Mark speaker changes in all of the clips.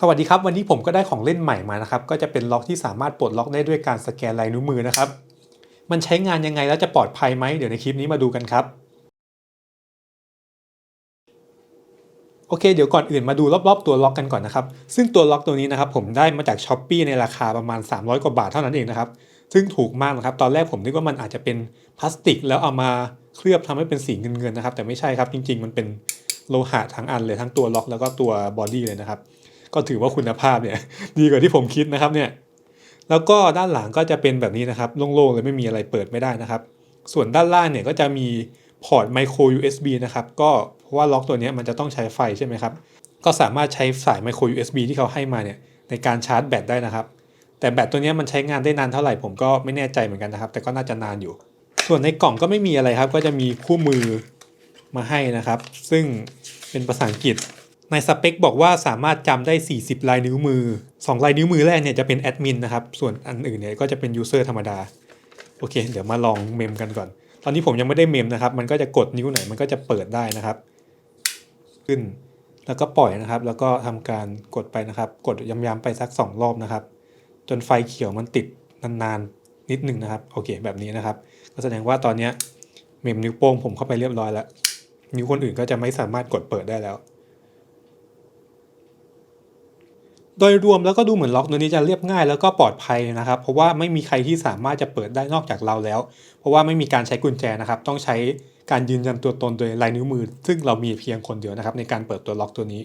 Speaker 1: สวัสดีครับ วันนี้ผมก็ได้ของเล่นใหม่มานะครับ ก็จะเป็นล็อกที่สามารถปลดล็อกได้ด้วยการสแกนลายนิ้วมือนะครับ มันใช้งานยังไงแล้วจะปลอดภัยไหมเดี๋ยวในคลิปนี้มาดูกันครับ โอเค เดี๋ยวก่อนอื่นมาดูรอบๆตัวล็อกกันก่อนนะครับ ซึ่งตัวล็อกตัวนี้นะครับผมได้มาจากช้อปปีในราคาประมาณ 300 กว่าบาทเท่านั้นเองนะครับ ซึ่งถูกมากนะครับ ตอนแรกผมนึกว่ามันอาจจะเป็นพลาสติก แล้วเอามาเคลือบทำให้เป็นสีเงินๆนะครับ แต่ไม่ใช่ครับ จริง ๆ มันเป็นโลหะทั้งอันเลยทั้งตัวล็อกแล้วก็ตัวบอดี้เลยนะครับ ก็ถือว่าคุณภาพเนี่ยดีกว่าที่ผมคิดนะครับเนี่ยแล้วก็ด้านหลังก็จะเป็นแบบนี้นะครับโล่งๆเลยไม่มีอะไรเปิดไม่ได้นะครับ ส่วนด้านล่างเนี่ยก็จะมีพอร์ต micro USB นะครับก็เพราะว่าล็อกตัวนี้มันจะต้องใช้ไฟใช่ไหมครับก็สามารถใช้สาย micro USB ที่เขาให้มาเนี่ยในการชาร์จแบตได้นะครับ แต่แบตตัวนี้มันใช้งานได้นานเท่าไหร่ผมก็ไม่แน่ใจเหมือนกันนะครับ แต่ก็น่าจะนานอยู่ ส่วนในกล่องก็ไม่มีอะไรครับ ก็จะมีคู่มือมาให้นะครับ ซึ่งเป็นภาษาอังกฤษ ในสเปคบอกว่าสามารถจำได้ 40 ลายนิ้วมือ 2 ลายนิ้วมือแรกเนี่ยจะเป็นแอดมินนะครับ ส่วนอันอื่นเนี่ยก็จะเป็นยูเซอร์ธรรมดา โอเค เดี๋ยวมาลองเมมกันก่อน ตอนนี้ผมยังไม่ได้เมมนะครับ มันก็จะกดนิ้วไหนมันก็จะเปิดได้นะครับ ขึ้น แล้วก็ปล่อยนะครับ แล้วก็ทำการกดไปนะครับ กดย้ำๆไปสัก 2 รอบนะครับ จนไฟเขียวมันติดนานๆ นิดนึงนะครับ โอเค แบบนี้นะครับ ก็แสดงว่าตอนนี้เมมนิ้วโป้งผมเข้าไปเรียบร้อยแล้ว นิ้วคนอื่นก็จะไม่สามารถกดเปิดได้แล้ว โดยรวมแล้วก็ดูเหมือนล็อกตัวนี้จะเรียบง่ายแล้วก็ปลอดภัยนะครับ เพราะว่าไม่มีใครที่สามารถจะเปิดได้นอกจากเราแล้ว เพราะว่าไม่มีการใช้กุญแจนะครับ ต้องใช้การยืนยันตัวตนโดยลายนิ้วมือ ซึ่งเรามีเพียงคนเดียวนะครับ ในการเปิดตัวล็อกตัวนี้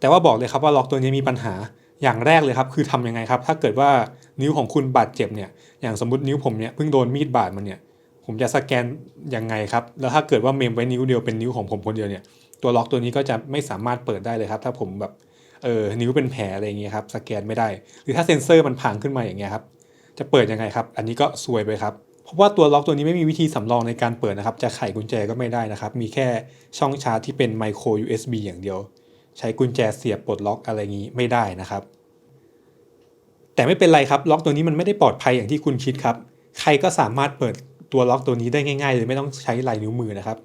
Speaker 1: แต่ว่าบอกเลยครับว่าล็อกตัวนี้มีปัญหาอย่างแรกเลยครับคือทำยังไงครับ ถ้าเกิดว่านิ้วของคุณบาดเจ็บเนี่ยอย่างสมมตินิ้วผมเนี่ยเพิ่งโดนมีดบาดมันเนี่ยผมจะสแกนยังไงครับแล้วถ้าเกิดว่าเมมไว้นิ้วเดียวเป็นนิ้วของผมคนเดียวเนี่ยตัวล็อกตัวนี้ก็จะไม่สามารถเปิดได้เลยครับ ถ้าผมแบบ เออนิ้วเป็นแผลอะไรอย่างเงี้ยครับสแกนไม่ได้ หรือถ้าเซ็นเซอร์มันพังขึ้นมาอย่างเงี้ยครับจะเปิดยังไงครับ อันนี้ก็ซวยไปครับเพราะว่าตัวล็อกตัวนี้ไม่มีวิธีสำรองในการเปิดนะครับ จะไขกุญแจก็ไม่ได้นะครับ มีแค่ช่องชาร์จที่เป็นไมโคร USB อย่างเดียว ใช้กุญแจเสียบปลดล็อกอะไรงี้ไม่ได้นะครับ แต่ไม่เป็นไรครับ ล็อกตัวนี้มันไม่ได้ปลอดภัยอย่างที่คุณคิดครับ ใครก็สามารถเปิดตัวล็อกตัวนี้ได้ง่ายๆเลยไม่ต้องใช้ลายนิ้วมือนะครับ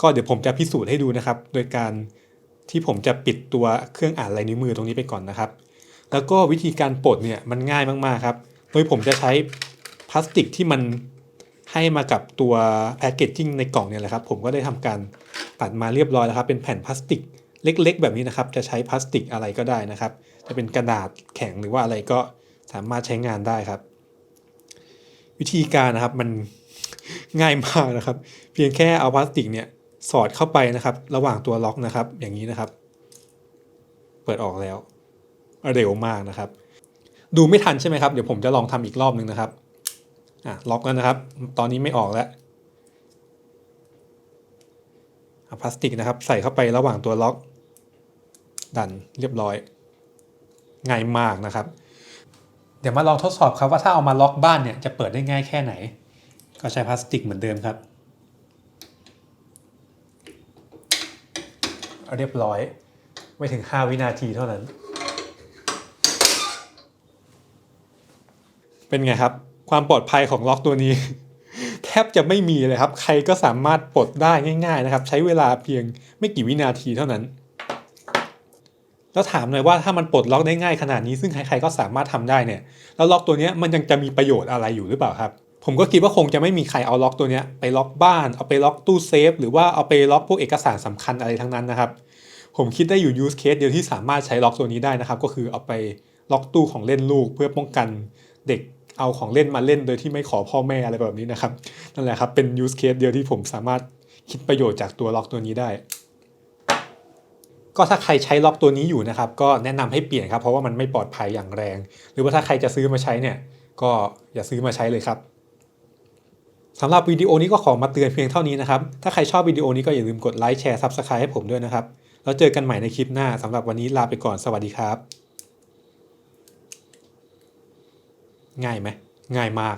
Speaker 1: ก็เดี๋ยวผมจะพิสูจน์ให้ดูนะครับ โดยการ ที่ผมจะปิดตัวเครื่องอ่านลายนิ้วมือตรงนี้ไปก่อนนะครับ แล้วก็วิธีการปลดเนี่ยมันง่ายมากๆครับ โดยผมจะใช้พลาสติกที่มันให้มากับตัวแพคเกจจิ้งในกล่องเนี่ยแหละครับ ผมก็ได้ทำการตัดมาเรียบร้อยแล้วครับ เป็นแผ่นพลาสติกเล็ก ๆ แบบนี้นะครับ จะใช้พลาสติกอะไรก็ได้นะครับ จะเป็นกระดาษแข็งหรือว่าอะไรก็สามารถใช้งานได้ครับ วิธีการนะครับมันง่ายมากนะครับ เพียงแค่เอาพลาสติกเนี่ย สอดเข้าไปนะครับ ระหว่างตัวล็อกนะครับ อย่างนี้นะครับ เปิดออกแล้ว เร็วมากนะครับ ดูไม่ทันใช่ไหมครับเดี๋ยวผมจะลองทำอีกรอบหนึ่งนะครับอะล็อกแล้วนะครับ ตอนนี้ไม่ออกแล้วพลาสติกนะครับ ใส่เข้าไประหว่างตัวล็อก ดันเรียบร้อย ง่ายมากนะครับ เดี๋ยวมาลองทดสอบครับว่าถ้าเอามาล็อกบ้านเนี่ยจะเปิดได้ง่ายแค่ไหน ก็ใช้พลาสติกเหมือนเดิมครับ เรียบร้อย ไม่ถึง 5 วินาทีเท่านั้น เป็นไงครับ ความปลอดภัยของล็อกตัวนี้ แทบจะไม่มีเลยครับ ใครก็สามารถปลดได้ง่าย ๆ นะครับ ใช้เวลาเพียงไม่กี่วินาทีเท่านั้น แล้วถามหน่อยว่าถ้ามันปลดล็อกได้ง่ายขนาดนี้ ซึ่งใครๆก็สามารถทำได้เนี่ย แล้วล็อกตัวนี้มันยังจะมีประโยชน์อะไรอยู่หรือเปล่าครับ ผมก็คิดว่าคงจะไม่มีใครเอาล็อกตัวนี้ไปล็อกบ้าน เอาไปล็อกตู้เซฟ หรือว่าเอาไปล็อกพวกเอกสารสำคัญอะไรทั้งนั้นนะครับ ผมคิดได้อยู่ use case เดียวที่สามารถใช้ล็อกตัวนี้ได้นะครับ ก็คือเอาไปล็อกตู้ของเล่นลูก เพื่อป้องกันเด็กเอาของเล่นมาเล่นโดยที่ไม่ขอพ่อแม่อะไรแบบนี้นะครับ นั่นแหละครับเป็น use case เดียวที่ผมสามารถคิดประโยชน์จากตัวล็อกตัวนี้ได้ ก็ถ้าใครใช้ล็อกตัวนี้อยู่นะครับ ก็แนะนำให้เปลี่ยนครับเพราะว่ามันไม่ปลอดภัยอย่างแรง หรือว่าถ้าใครจะซื้อมาใช้เนี่ย ก็อย่าซื้อมาใช้เลยครับ สำหรับวิดีโอนี้ก็ขอมาเตือนเพียงเท่านี้นะครับ ถ้าใครชอบวิดีโอนี้ก็อย่าลืมกดไลค์แชร์ซับสไครต์ให้ผมด้วยนะครับ แล้วเจอกันใหม่ในคลิปหน้าสำหรับวันนี้ลาไปก่อนสวัสดีครับ ง่ายไหมง่ายมาก